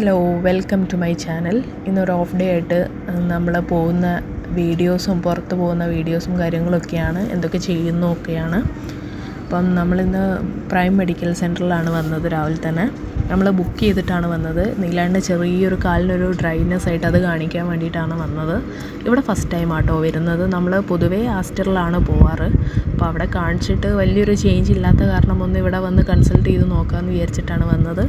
Hello welcome to my channel ഇന്നൊരു off day ആയിട്ട് നമ്മൾ പോകുന്ന വീഡിയോസും പുറത്ത് പോകുന്ന വീഡിയോസും കാര്യങ്ങളൊക്കെയാണ്. എന്തൊക്കെ ചെയ്യുന്നൊക്കെയാണ്. അപ്പം നമ്മളിന്ന് പ്രൈം മെഡിക്കൽ സെന്ററിലാണ് വന്നത് രാവിലെ തന്നെ. നമ്മൾ ബുക്ക് ചെയ്തിട്ടാണ് വന്നത്. നീലാണ്ട് ചെറിയൊരു കാലിനൊരു ഡ്രൈനെസ് ആയിട്ട് അത് കാണിക്കാൻ വേണ്ടിയിട്ടാണ് വന്നത്. ഇവിടെ ഫസ്റ്റ് ടൈം ആട്ടോ വരുന്നത്. നമ്മൾ പൊതുവേ ആസ്റ്ററിലാണ് പോവാറ്. അപ്പോൾ അവിടെ കാണിച്ചിട്ട് വലിയൊരു ചേഞ്ച് ഇല്ലാത്ത കാരണം ഒന്ന് ഇവിടെ വന്ന് കൺസൾട്ട് ചെയ്ത് നോക്കാമെന്ന് വിചാരിച്ചിട്ടാണ് വന്നത്.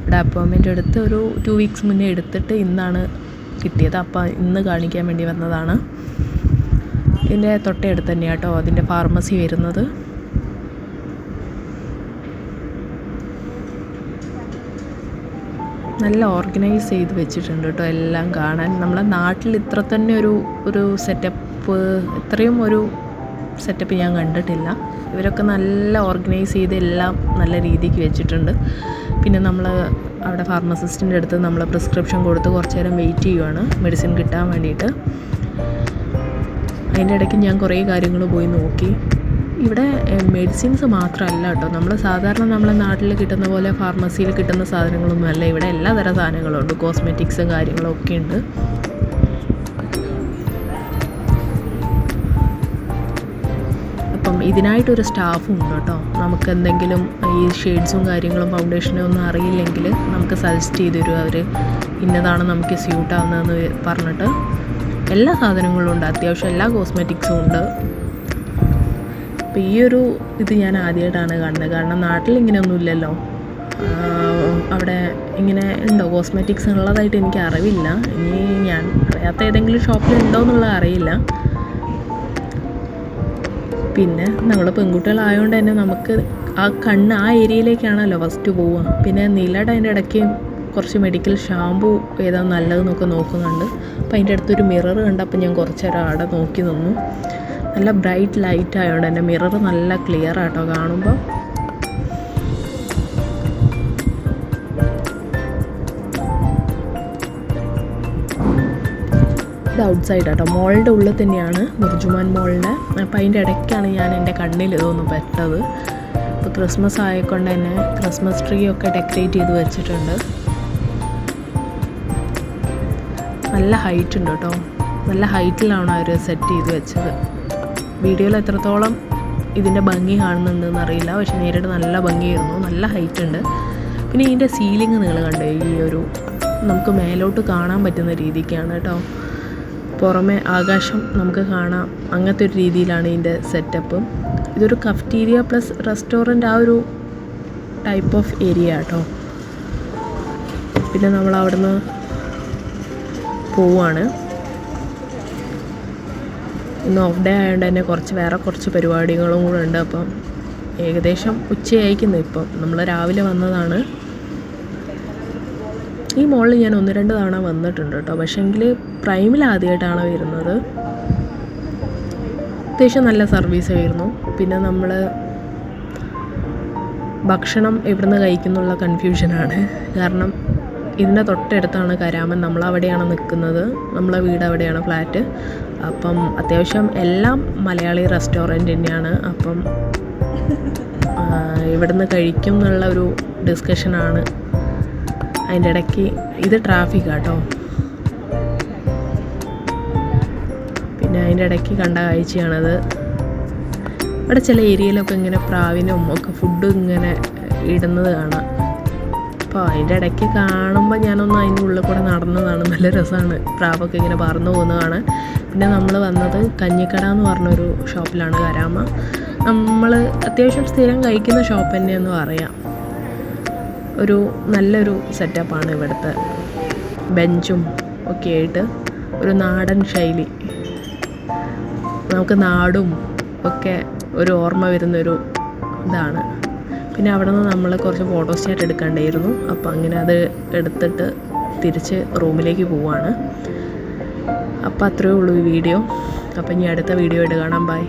ഇവിടെ അപ്പോയിൻമെന്റ് എടുത്ത് ഒരു ടു വീക്സ് മുന്നേ എടുത്തിട്ട് ഇന്നാണ് കിട്ടിയത്. അപ്പോൾ ഇന്ന് കാണിക്കാൻ വേണ്ടി വന്നതാണ്. ഇതിന്റെ തൊട്ടടുത്ത് തന്നെയാട്ടോ അതിന്റെ ഫാർമസി വരുന്നത്. നല്ല ഓർഗനൈസ് ചെയ്ത് വെച്ചിട്ടുണ്ട് കേട്ടോ എല്ലാം കാണാൻ. നമ്മളെ നാട്ടിൽ ഇത്ര തന്നെ ഒരു ഒരു സെറ്റപ്പ് ഇത്രയും ഒരു സെറ്റപ്പ് ഞാൻ കണ്ടിട്ടില്ല. ഇവരൊക്കെ നല്ല ഓർഗനൈസ് ചെയ്ത് എല്ലാം നല്ല രീതിക്ക് വെച്ചിട്ടുണ്ട്. പിന്നെ നമ്മൾ അവിടെ ഫാർമസിസ്റ്റിന്റെ അടുത്ത് നമ്മൾ പ്രിസ്ക്രിപ്ഷൻ കൊടുത്ത് കുറച്ച് നേരം വെയിറ്റ് ചെയ്യുവാണ്. മെഡിസിൻ കിട്ടാൻ വേണ്ടിയിട്ട്. അതിന്റെ ഇടയ്ക്ക് ഞാൻ കുറേ കാര്യങ്ങൾ പോയി നോക്കി. ഇവിടെ മെഡിസിൻസ് മാത്രമല്ല കേട്ടോ. നമ്മൾ സാധാരണ നമ്മളെ നാട്ടിൽ കിട്ടുന്ന പോലെ ഫാർമസിയിൽ കിട്ടുന്ന സാധനങ്ങളൊന്നും അല്ല. ഇവിടെ എല്ലാ തരം സാധനങ്ങളും ഉണ്ട്. കോസ്മെറ്റിക്സും കാര്യങ്ങളും ഒക്കെ ഉണ്ട്. അപ്പം ഇതിനായിട്ടൊരു സ്റ്റാഫും ഉണ്ട് കേട്ടോ. നമുക്ക് എന്തെങ്കിലും ഈ ഷെയ്ഡ്സും കാര്യങ്ങളും ഫൗണ്ടേഷനും ഒന്നും അറിയില്ലെങ്കിൽ നമുക്ക് സജസ്റ്റ് ചെയ്ത് തരും അവർ ഇന്നതാണ് നമുക്ക് സ്യൂട്ടാവുന്നതെന്ന് പറഞ്ഞിട്ട്. എല്ലാ സാധനങ്ങളും ഉണ്ട്. അത്യാവശ്യം എല്ലാ കോസ്മെറ്റിക്സും ഉണ്ട്. അപ്പോൾ ഈ ഒരു ഇത് ഞാൻ ആദ്യമായിട്ടാണ് കാണുന്നത്. കാരണം നാട്ടിൽ ഇങ്ങനെയൊന്നും ഇല്ലല്ലോ. അവിടെ ഇങ്ങനെ ഉണ്ടോ? കോസ്മെറ്റിക്സ് ഉള്ളതായിട്ട് എനിക്ക് അറിവില്ല. ഇനി ഞാൻ അറിയാത്ത ഏതെങ്കിലും ഷോപ്പിൽ ഉണ്ടോ എന്നുള്ളത് അറിയില്ല. പിന്നെ നമ്മൾ പെൺകുട്ടികളായതുകൊണ്ട് തന്നെ നമുക്ക് ആ കണ്ണ് ആ ഏരിയയിലേക്കാണല്ലോ ഫസ്റ്റ് പോവുക. പിന്നെ നിലയുടെ അതിന്റെ ഇടയ്ക്ക് കുറച്ച് മെഡിക്കൽ ഷാമ്പു ഏതാ നല്ലതെന്നൊക്കെ നോക്കുന്നുണ്ട്. അപ്പോൾ അതിന്റെ അടുത്തൊരു മിറർ കണ്ടപ്പോൾ ഞാൻ കുറച്ചേരം അവിടെ നോക്കി നിന്നു. നല്ല ബ്രൈറ്റ് ലൈറ്റ് ആയതുകൊണ്ട് എന്റെ മിറർ നല്ല ക്ലിയർ ആട്ടോ കാണുമ്പോൾ ഇത് ഔട്ട് സൈഡ് ആട്ടോ. മോളിന്റെ ഉള്ളിൽ തന്നെയാണ് മുർജുമാൻ മോളിന്റെ അപ്പം അതിന്റെ ഇടയ്ക്കാണ് ഞാൻ എന്റെ കണ്ണിൽ ഇതൊന്നും പറ്റത്. ഇപ്പോൾ ക്രിസ്മസ് ആയക്കൊണ്ട് തന്നെ ക്രിസ്മസ് ട്രീ ഒക്കെ ഡെക്കറേറ്റ് ചെയ്ത് വെച്ചിട്ടുണ്ട്. നല്ല ഹൈറ്റ് ഉണ്ട് കേട്ടോ നല്ല ഹൈറ്റിലാണ് അവർ സെറ്റ് ചെയ്ത് വെച്ചത്. വീഡിയോയിൽ എത്രത്തോളം ഇതിന്റെ ഭംഗി കാണുന്നുണ്ടെന്ന് അറിയില്ല. പക്ഷെ നേരിട്ട് നല്ല ഭംഗിയായിരുന്നു. നല്ല ഹൈറ്റ് ഉണ്ട്. പിന്നെ ഇതിന്റെ സീലിംഗ് നിങ്ങൾ കണ്ടേ? ഈ ഒരു നമുക്ക് മേലോട്ട് കാണാൻ പറ്റുന്ന രീതിക്കാണ് കേട്ടോ. പുറമെ ആകാശം നമുക്ക് കാണാം. അങ്ങനത്തെ ഒരു രീതിയിലാണ് ഇതിന്റെ സെറ്റപ്പ് ഇതൊരു കഫ്റ്റീരിയ പ്ലസ് റെസ്റ്റോറന്റ് ആ ഒരു ടൈപ്പ് ഓഫ് ഏരിയ കേട്ടോ പിന്നെ നമ്മൾ അവിടുന്ന് പോവാണ്. ഇന്ന് ഓഫ് ഡേ ആയതുകൊണ്ട് തന്നെ കുറച്ച് വേറെ കുറച്ച് പരിപാടികളും കൂടെ ഉണ്ട്. അപ്പം ഏകദേശം ഉച്ചയായിരിക്കുന്നു ഇപ്പം. നമ്മൾ രാവിലെ വന്നതാണ്. ഈ മോളിൽ ഞാൻ ഒന്ന് രണ്ട് തവണ വന്നിട്ടുണ്ട് കേട്ടോ. പക്ഷേങ്കിൽ പ്രൈമിൽ ആദ്യമായിട്ടാണ് വരുന്നത്. അത്യാവശ്യം നല്ല സർവീസ് ആയിരുന്നു. പിന്നെ നമ്മൾ ഭക്ഷണം എവിടുന്ന് കഴിക്കുന്നുള്ള കൺഫ്യൂഷനാണ് കാരണം ഇതിന്റെ തൊട്ടടുത്താണ് കരാമൻ. നമ്മൾ അവിടെയാണ് നിൽക്കുന്നത്. നമ്മളെ വീട് അവിടെയാണ് ഫ്ലാറ്റ്. അപ്പം അത്യാവശ്യം എല്ലാം മലയാളി റെസ്റ്റോറന്റ് തന്നെയാണ് അപ്പം ഇവിടുന്ന് കഴിക്കും എന്നുള്ള ഒരു ഡിസ്കഷനാണ്. അതിന്റെ ഇടയ്ക്ക് ഇത് ട്രാഫിക് കേട്ടോ പിന്നെ അതിന്റെ ഇടയ്ക്ക് കണ്ട കാഴ്ചയാണത്. ഇവിടെ ചില ഏരിയയിലൊക്കെ ഇങ്ങനെ പ്രാവിനും ഒക്കെ ഫുഡ് ഇങ്ങനെ ഇടുന്നത് കാണാം. അപ്പോൾ അതിന്റെ ഇടയ്ക്ക് കാണുമ്പോൾ ഞാനൊന്ന് അതിന്റെ ഉള്ളിൽ കൂടെ നടന്നതാണ്. നല്ല രസമാണ് പ്രാവൊക്കെ ഇങ്ങനെ പറന്നു പോകുന്നതാണ്. പിന്നെ നമ്മൾ വന്നത് കഞ്ഞിക്കട എന്ന് പറഞ്ഞൊരു ഷോപ്പിലാണ് കരാമ. നമ്മൾ അത്യാവശ്യം സ്ഥിരം കഴിക്കുന്ന ഷോപ്പ് തന്നെയെന്ന് പറയാം. ഒരു നല്ലൊരു സെറ്റപ്പാണ് ഇവിടുത്തെ ബെഞ്ചും ഒക്കെ ആയിട്ട്. ഒരു നാടൻ ശൈലി. നമുക്ക് നാടും ഒക്കെ ഒരു ഓർമ്മ വരുന്നൊരു ഇതാണ്. പിന്നെ അവിടെ നിന്ന് നമ്മൾ കുറച്ച് ഫോട്ടോസ്റ്റാറ്റ് എടുക്കേണ്ടായിരുന്നു. അപ്പോൾ അങ്ങനെ അത് എടുത്തിട്ട് തിരിച്ച് റൂമിലേക്ക് പോവാണ്. അപ്പോൾ അത്രയേ ഉള്ളൂ ഈ വീഡിയോ അപ്പോൾ ഇനി അടുത്ത വീഡിയോ ആയിട്ട് കാണാം. ബൈ